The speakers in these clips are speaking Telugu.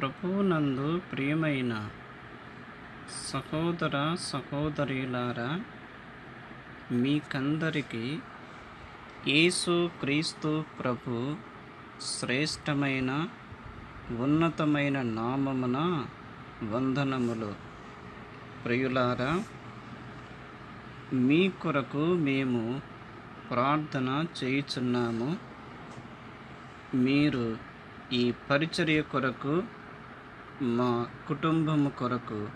ప్రభువునందు ప్రియమైన సహోదర సహోదరులారా మీకందరికీ యేసు క్రీస్తు ప్రభు శ్రేష్టమైన ఉన్నతమైన నామమున వందనములు. ప్రియులారా మీ కొరకు మేము ప్రార్థన చేయుచున్నాము. మీరు ఈ పరిచర్య కొరకు మా కుటుంబము కొరకు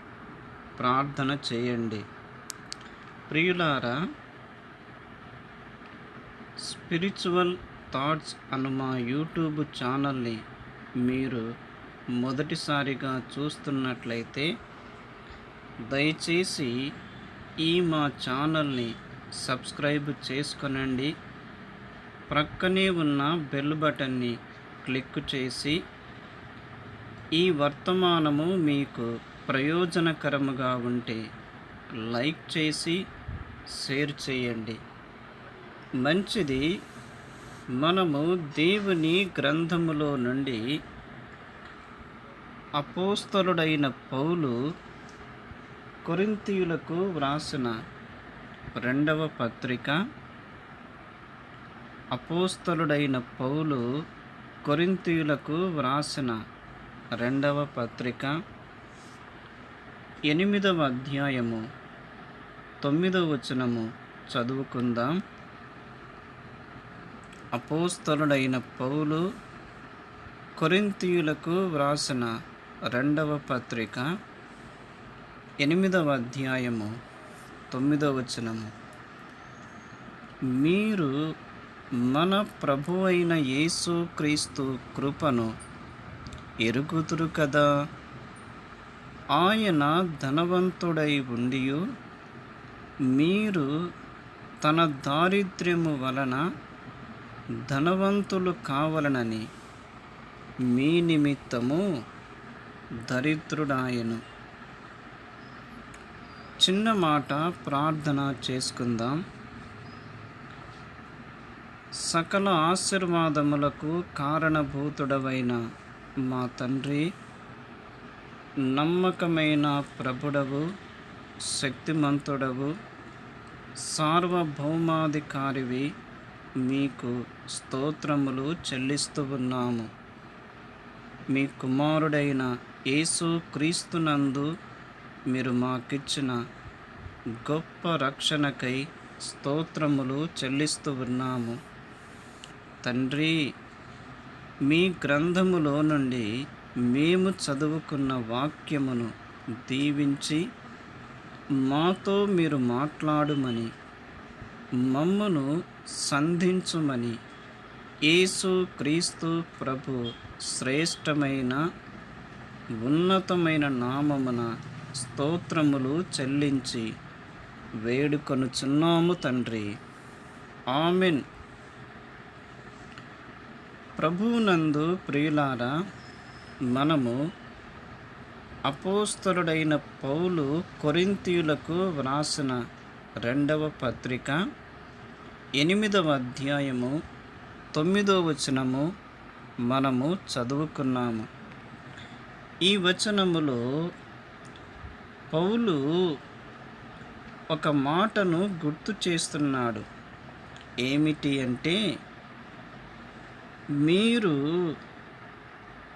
ప్రార్థన చేయండి. ప్రియులారా స్పిరిచువల్ థాట్స్ అను మా యూట్యూబ్ ఛానల్ని మీరు మొదటిసారిగా చూస్తున్నట్లయితే దయచేసి ఈ మా ఛానల్ని సబ్స్క్రైబ్ చేసుకొనండి. ప్రక్కనే ఉన్న బెల్ బటన్ని క్లిక్ చేసి ఈ వర్తమానము మీకు ప్రయోజనకరముగా ఉంటే లైక్ చేసి షేర్ చేయండి. మంచిది మనము దేవుని గ్రంథములో నుండి అపోస్తలుడైన పౌలు కొరింతీయులకు వ్రాసిన రెండవ పత్రిక అపోస్తలుడైన పౌలు కొరింతీయులకు వ్రాసిన రెండవ పత్రిక ఎనిమిదవ అధ్యాయము తొమ్మిదవ వచనము చదువుకుందాం. అపోస్తలుడైన పౌలు కొరింతీయులకు వ్రాసిన రెండవ పత్రిక ఎనిమిదవ అధ్యాయము తొమ్మిదవ వచనము. మీరు మన ప్రభు అయిన యేసు క్రీస్తు కృపను ఎరుగుదురు కదా. ఆయన ధనవంతుడై ఉండి మీరు తన దారిద్ర్యము వలన ధనవంతులు కావలనని మీ నిమిత్తము దరిద్రుడాయను. చిన్న మాట ప్రార్థన చేసుకుందాం. సకల ఆశీర్వాదములకు కారణభూతుడవైన మా తండ్రి నమ్మకమైన ప్రభుడవు శక్తిమంతుడవు సార్వభౌమాధికారివి మీకు స్తోత్రములు చెల్లిస్తూ ఉన్నాము. మీ కుమారుడైన యేసు క్రీస్తునందు మీరు మాకిచ్చిన గొప్ప రక్షణకై స్తోత్రములు చెల్లిస్తూ ఉన్నాము. తండ్రి మీ గ్రంథములో నుండి మేము చదువుకున్న వాక్యమును దీవించి మాతో మీరు మాట్లాడుమని మమ్మను సంధించుమని యేసు క్రీస్తు ప్రభు శ్రేష్టమైన ఉన్నతమైన నామమున స్తోత్రములు చెల్లించి వేడుకొనుచున్నాము తండ్రి. ఆమెన్. ప్రభువునందు ప్రియులారా మనము అపోస్తలుడైన పౌలు కొరింతీయులకు వ్రాసిన రెండవ పత్రిక ఎనిమిదవ అధ్యాయము తొమ్మిదవ వచనము మనము చదువుకున్నాము. ఈ వచనములో పౌలు ఒక మాటను గుర్తు చేస్తున్నాడు. ఏమిటి అంటే మీరు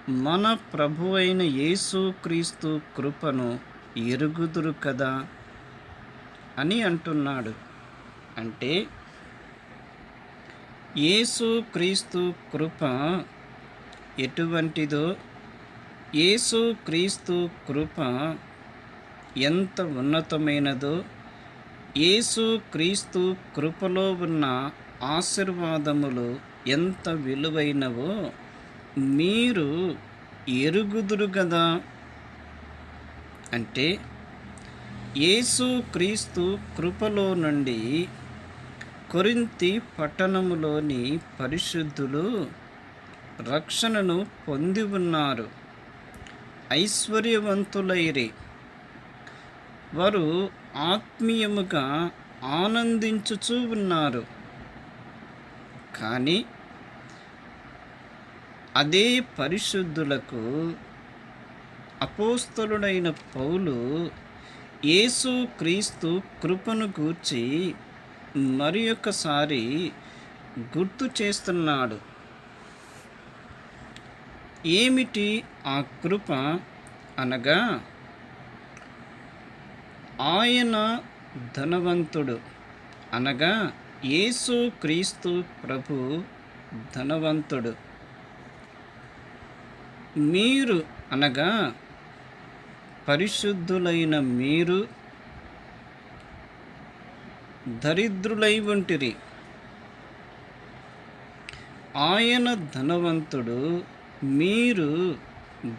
మన ప్రభు అయిన యేసుక్రీస్తు కృపను ఎరుగుదురు కదా అని అంటున్నాడు. అంటే యేసుక్రీస్తు కృప ఎటువంటిదో యేసుక్రీస్తు కృప ఎంత ఉన్నతమైనదో యేసుక్రీస్తు కృపలో ఉన్న ఆశీర్వాదములు ఎంత విలువైనవో మీరు ఎరుగుదురు కదా అంటే యేసు క్రీస్తు కృపలో నుండి కొరింతి పట్టణములోని పరిశుద్ధులు రక్షణను పొంది ఉన్నారు. ఐశ్వర్యవంతులైరి. వారు ఆత్మీయముగా ఆనందించుచూ ఉన్నారు. కానీ అదే పరిశుద్ధులకు అపోస్తలుడైన పౌలు యేసు క్రీస్తు కృపను గూర్చి మరి ఒకసారి గుర్తు చేస్తున్నాడు. ఏమిటి ఆ కృప అనగా ఆయన ధనవంతుడు అనగా యేసు క్రీస్తు ప్రభు ధనవంతుడు. మీరు అనగా పరిశుద్ధులైన మీరు దరిద్రులై ఉంటిరి. ఆయన ధనవంతుడు మీరు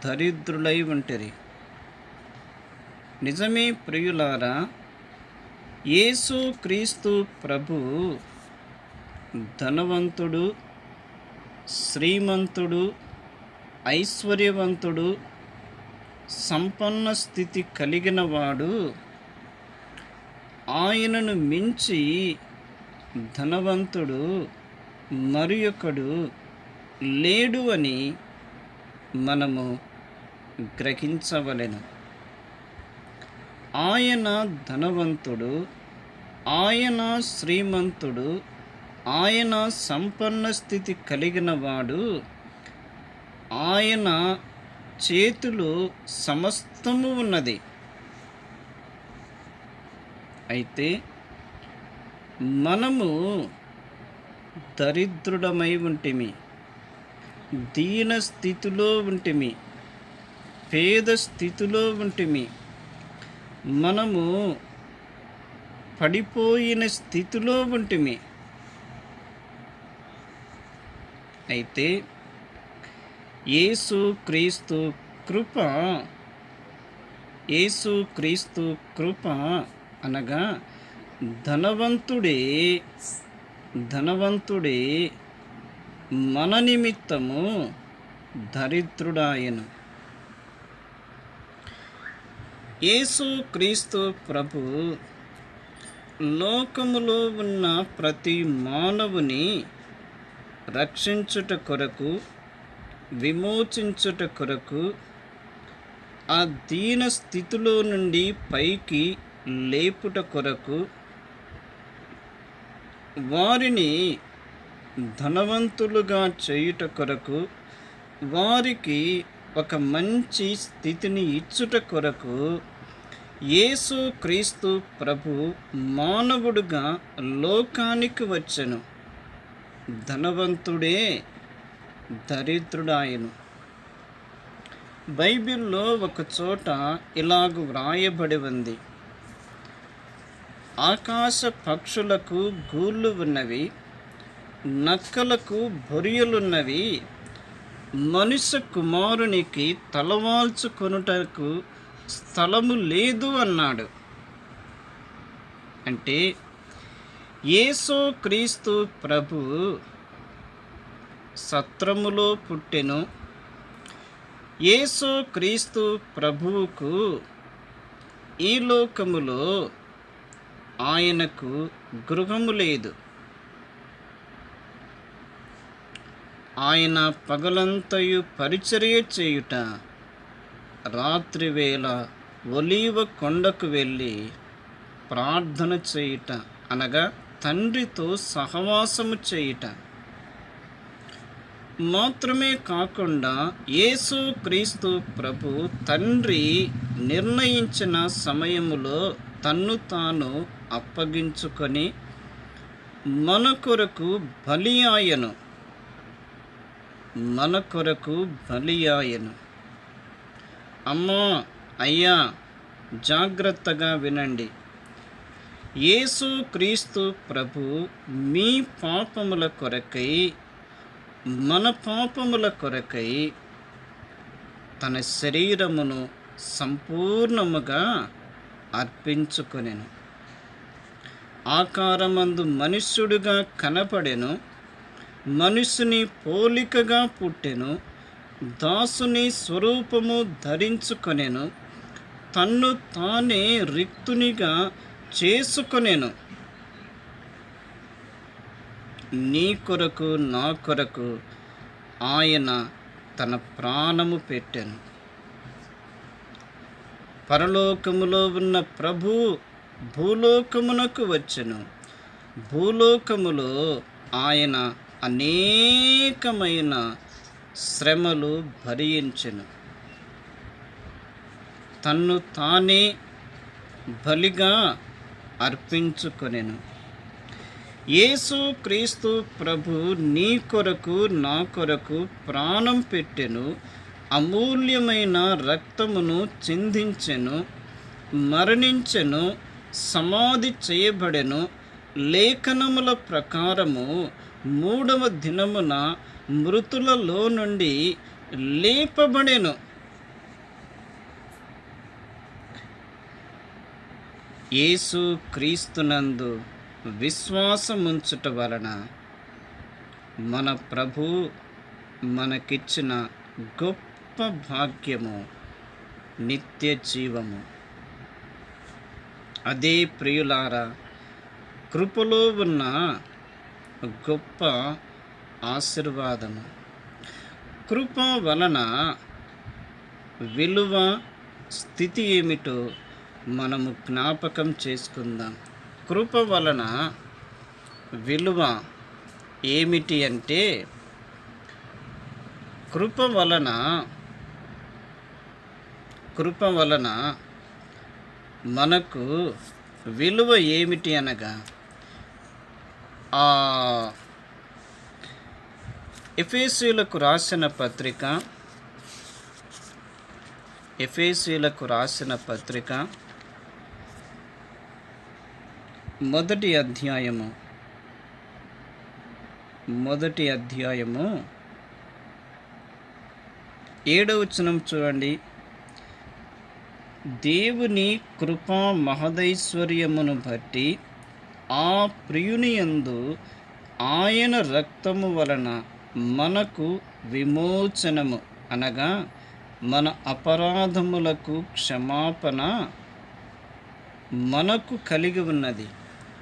దరిద్రులై ఉంటిరి. నిజమే ప్రియులారా యేసు క్రీస్తు ప్రభు ధనవంతుడు శ్రీమంతుడు ఐశ్వర్యవంతుడు సంపన్న స్థితి కలిగిన వాడు ఆయనను మించి ధనవంతుడు మరి ఒకడు లేడు అని మనము గ్రహించవలెను. ఆయన ధనవంతుడు ఆయన శ్రీమంతుడు ఆయన సంపన్న స్థితి కలిగిన వాడు ఆయన చేతిలో సమస్తము ఉన్నది. అయితే మనము దరిద్రుడమై ఉంటిమి దీన స్థితిలో ఉంటిమి పేద స్థితిలో ఉంటిమి మనము పడిపోయిన స్థితిలో ఉంటుమే. అయితే యేసు క్రీస్తు కృప యేసు క్రీస్తు కృప అనగా ధనవంతుడే ధనవంతుడే మన నిమిత్తము దరిద్రుడాయను. యేసు క్రీస్తు ప్రభు లోకములో ఉన్న ప్రతి మానవుని రక్షించుట కొరకు విమోచించుట కొరకు ఆ దీన స్థితిలో నుండి పైకి లేపుట కొరకు వారిని ధనవంతులుగా చేయుట కొరకు వారికి ఒక మంచి స్థితిని ఇచ్చుట కొరకు యేసు క్రీస్తు ప్రభు మానవుడుగా లోకానికి వచ్చెను. ధనవంతుడే దరిద్రుడాయను. బైబిల్లో ఒక చోట ఇలాగ వ్రాయబడి ఉంది. ఆకాశ పక్షులకు గూళ్ళు ఉన్నవి నక్కలకు బొరియలున్నవి మనుష్య కుమారునికి తలవాల్చుకొనుటకు స్థలము లేదు అన్నాడు. అంటే యేసు క్రీస్తు ప్రభు సత్రములో పుట్టెను. యేసు క్రీస్తు ప్రభువుకు ఈ లోకములో ఆయనకు గృహము లేదు. ఆయన పగలంతయు పరిచర్య చేయుట. రాత్రివేళ ఒలీవ కొండకు వెళ్ళి ప్రార్థన చేయుట అనగా తండ్రితో సహవాసము చేయుట. మాత్రమే కాకుండా యేసు క్రీస్తు ప్రభు తండ్రి నిర్ణయించిన సమయములో తన్ను తాను అప్పగించుకొని మన కొరకు బలి ఆయను. మన కొరకు బలి అమ్మో అయ్యా జాగ్రత్తగా వినండి. యేసు క్రీస్తు ప్రభు మీ పాపముల కొరకై మన పాపముల కొరకై తన శరీరమును సంపూర్ణముగా అర్పించుకొనెను. ఆకారమందు మనుష్యుడుగా కనపడెను. మనుషుని పోలికగా పుట్టెను దాసుని స్వరూపము ధరించుకొనెను తన్ను తానే రిక్తునిగా చేసుకొనెను. నీ కొరకు నా కొరకు ఆయన తన ప్రాణము పెట్టెను. పరలోకములో ఉన్న ప్రభు భూలోకమునకు వచ్చెను. భూలోకములో ఆయన అనేకమైన శ్రమలు భరించెను. తన్ను తానే బలిగా అర్పించుకొనెను. యేసు క్రీస్తు ప్రభు నీ కొరకు నా కొరకు ప్రాణం పెట్టెను అమూల్యమైన రక్తమును చిందించెను మరణించెను సమాధి చేయబడెను లేఖనముల ప్రకారము మూడవ దినమున మృతులలో నుండి లేపబడెను. యేసు క్రీస్తునందు విశ్వాసముంచుట వలన మన ప్రభు మనకిచ్చిన గొప్ప భాగ్యము నిత్య జీవము. అదే ప్రియులారా కృపలో ఉన్న గొప్ప ఆశీర్వాదము కృప వలన విలువ స్థితి ఏమిటో మనము జ్ఞాపకం చేసుకుందాం. కృప వలన విలువ ఏమిటి అంటే కృప వలన కృప వలన మనకు విలువ ఏమిటి అనగా ఎఫేసీలకు రాసిన పత్రిక ఎఫేసీలకు రాసిన పత్రిక మొదటి అధ్యాయము మొదటి అధ్యాయము ఏడవచనం చూడండి. దేవుని కృపా మహదైశ్వర్యమును బట్టి ఆ ప్రియుని యందు ఆయన రక్తము వలన మనకు విమోచనము అనగా మన అపరాధములకు క్షమాపణ మనకు కలిగి ఉన్నది.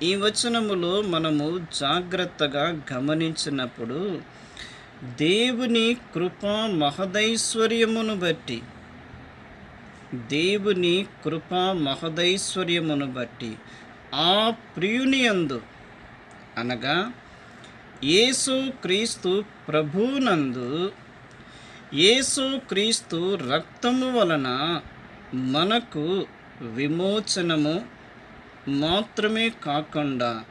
ఈ వచనములో మనము జాగ్రత్తగా గమనించినప్పుడు దేవుని కృపా మహదైశ్వర్యమును బట్టి దేవుని కృపా మహదైశ్వర్యమును బట్టి ఆ ప్రియునియందు అనగా యేసు క్రీస్తు ప్రభునందు యేసు క్రీస్తు రక్తము వలన మనకు విమోచనము మాత్రమే కాకుండా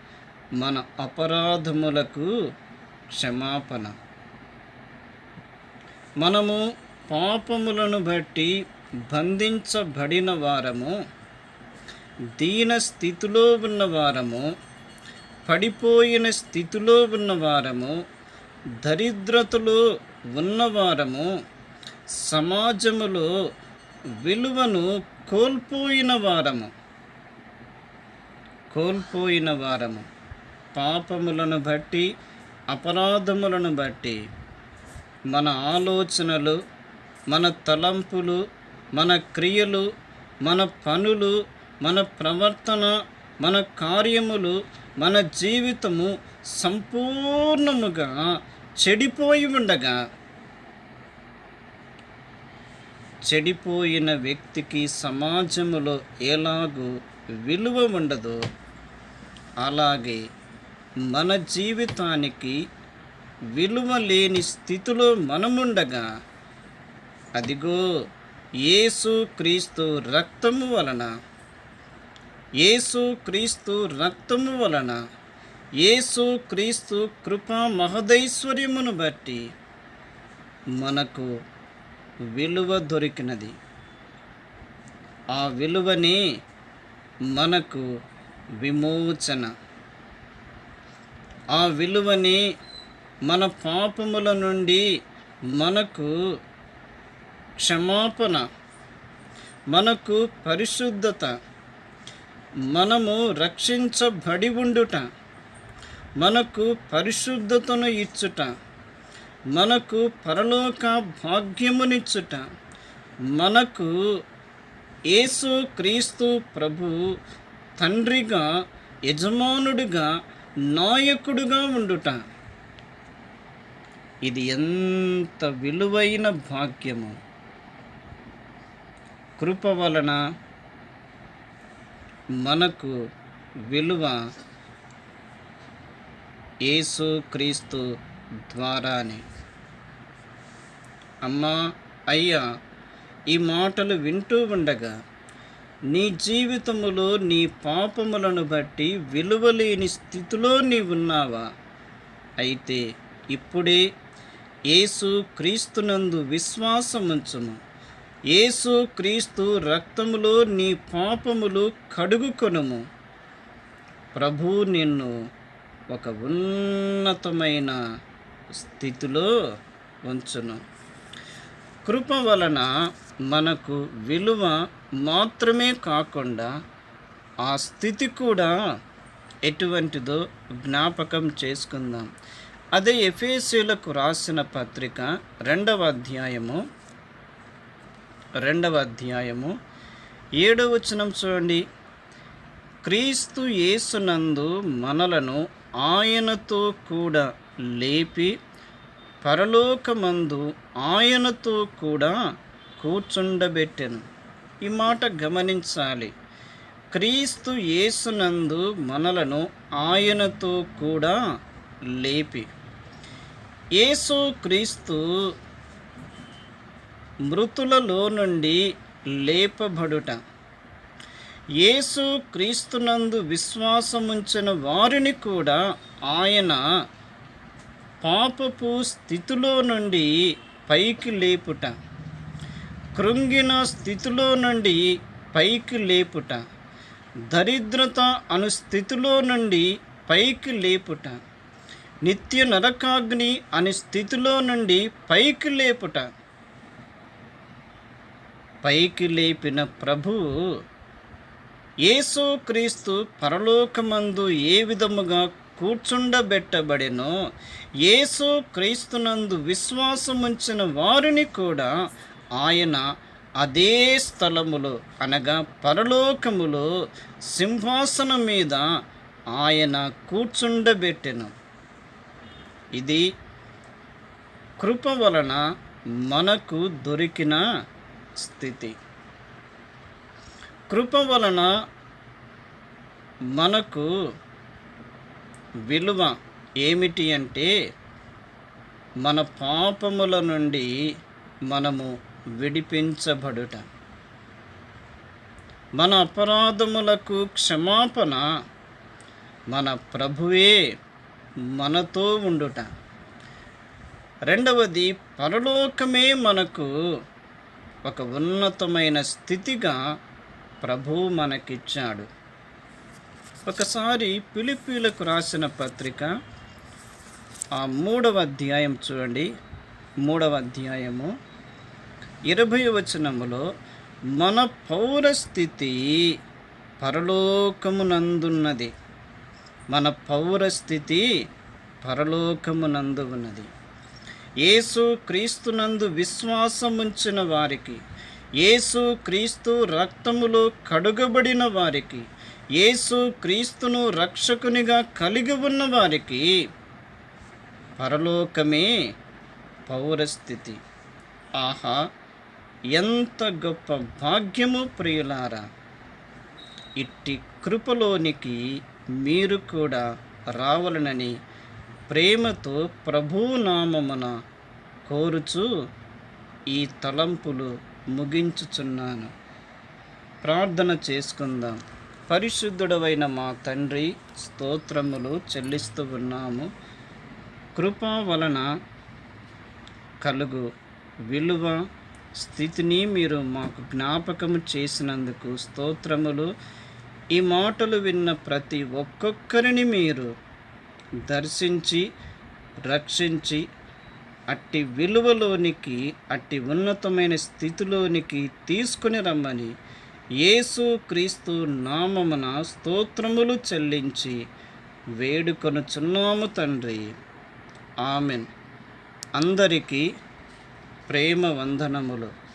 మన అపరాధములకు క్షమాపణ. మనము పాపములను బట్టి బంధించబడిన వారము దీన స్థితిలో ఉన్న వారము పడిపోయిన స్థితిలో ఉన్న వారము దరిద్రతలో ఉన్నవారము సమాజములో విలువను కోల్పోయిన వారము. కోల్పోయిన వారము. పాపములను బట్టి అపరాధములను బట్టి మన ఆలోచనలు మన తలంపులు మన క్రియలు మన పనులు మన ప్రవర్తన మన కార్యములు మన జీవితము సంపూర్ణముగా చెడిపోయి ఉండగా చెడిపోయిన వ్యక్తికి సమాజములో ఎలాగూ విలువ ఉండదో. అలాగే మన జీవితానికి విలువ లేని స్థితిలో మనముండగా అదిగో యేసు క్రీస్తు రక్తము వలన యేసు క్రీస్తు రక్తము వలన యేసు క్రీస్తు కృపా మహదైశ్వర్యమును బట్టి మనకు విలువ దొరికినది. ఆ విలువనే మనకు విమోచన. ఆ విలువని మన పాపముల నుండి మనకు క్షమాపణ మనకు పరిశుద్ధత మనము రక్షించబడి ఉండుట మనకు పరిశుద్ధతను ఇచ్చుట మనకు పరలోక భాగ్యమునిచ్చుట మనకు యేసు క్రీస్తు ప్రభు తండ్రిగా యజమానుడిగా నాయకుడుగా ఉండుట. ఇది ఎంత విలువైన భాగ్యము. కృప వలన మనకు విలువ యేసుక్రీస్తు ద్వారానే. అమ్మా అయ్యా ఈ మాటలు వింటూ ఉండగా నీ జీవితములో నీ పాపములను బట్టి విలువలేని స్థితిలో నీ ఉన్నావా? అయితే ఇప్పుడే యేసు క్రీస్తునందు విశ్వాసముంచుము. యేసు క్రీస్తు రక్తములో నీ పాపములు కడుగుకొనుము. ప్రభు నిన్ను ఒక ఉన్నతమైన స్థితిలో ఉంచును. కృప వలన మనకు విలువ మాత్రమే కాకుండా ఆ స్థితి కూడా ఎటువంటిదో జ్ఞాపకం చేసుకుందాం. అదే ఎఫేసీలకు రాసిన పత్రిక రెండవ అధ్యాయము రెండవ అధ్యాయము. ఏడవ వచనం చూడండి. క్రీస్తు యేసునందు మనలను ఆయనతో కూడా లేపి పరలోకమందు ఆయనతో కూడా కూర్చుండబెట్టెను. ఈ మాట గమనించాలి. క్రీస్తు యేసునందు మనలను ఆయనతో కూడా లేపి. యేసు క్రీస్తు మృతులలో నుండి లేపబడుట. యేసు క్రీస్తునందు విశ్వాసముంచిన వారిని కూడా ఆయన పాపపు స్థితిలో నుండి పైకి లేపుట. కృంగిన స్థితిలో నుండి పైకి లేపుట. దరిద్రత అను స్థితిలో నుండి పైకి లేపుట. నిత్య నరకాగ్ని అనే స్థితిలో నుండి పైకి లేపుట. పైకి లేపిన ప్రభువు యేసుక్రీస్తు పరలోకమందు ఏ విధముగా కూర్చుండబెట్టబడినో యేసు క్రీస్తునందు విశ్వాసముంచిన వారిని కూడా ఆయన అదే స్థలములో అనగా పరలోకములో సింహాసనం మీద ఆయన కూర్చుండబెట్టెను. ఇది కృప వలన మనకు దొరికిన స్థితి. కృప వలన మనకు విలువ ఏమిటి అంటే మన పాపముల నుండి మనము విడిపించబడుట. మన అపరాధములకు క్షమాపణ మన ప్రభువే మనతో ఉండుట. రెండవది పరలోకమే మనకు ఒక ఉన్నతమైన స్థితిగా ప్రభు మనకిచ్చాడు. ఒకసారి పిలిపిలకు రాసిన పత్రిక ఆ మూడవ అధ్యాయం చూడండి. మూడవ అధ్యాయము ఇరవై వచనములో మన పౌరస్థితి పరలోకమునందున్నది. మన పౌరస్థితి పరలోకమునందు ఉన్నది యేసు క్రీస్తునందు విశ్వాసముంచిన వారికి యేసు క్రీస్తు రక్తములో కడుగబడిన వారికి యేసు క్రీస్తును రక్షకునిగా కలిగి ఉన్న వారికి పరలోకమే పౌరస్థితి. ఆహా ఎంత గొప్ప భాగ్యము ప్రియులారా! ఇట్టి కృపలోనికి మీరు కూడా రావాలనని ప్రేమతో ప్రభునామమున కోరుచు ఈ తలంపులు ముగించుచున్నాను. ప్రార్థన చేసుకుందాం. పరిశుద్ధుడవైన మా తండ్రి స్తోత్రములు చెల్లిస్తూ ఉన్నాము. కృప వలన కలుగు విలువ స్థితిని మీరు మాకు జ్ఞాపకము చేసినందుకు స్తోత్రములు. ఈ మాటలు విన్న ప్రతి ఒక్కొక్కరిని మీరు దర్శించి రక్షించి అట్టి విలువలోనికి అట్టి ఉన్నతమైన స్థితిలోనికి తీసుకుని రమ్మని యేసు క్రీస్తు నామమున స్తోత్రములు చెల్లించి వేడుకొనుచున్నాము తండ్రి. ఆమెన్. అందరికీ ప్రేమ వందనములు.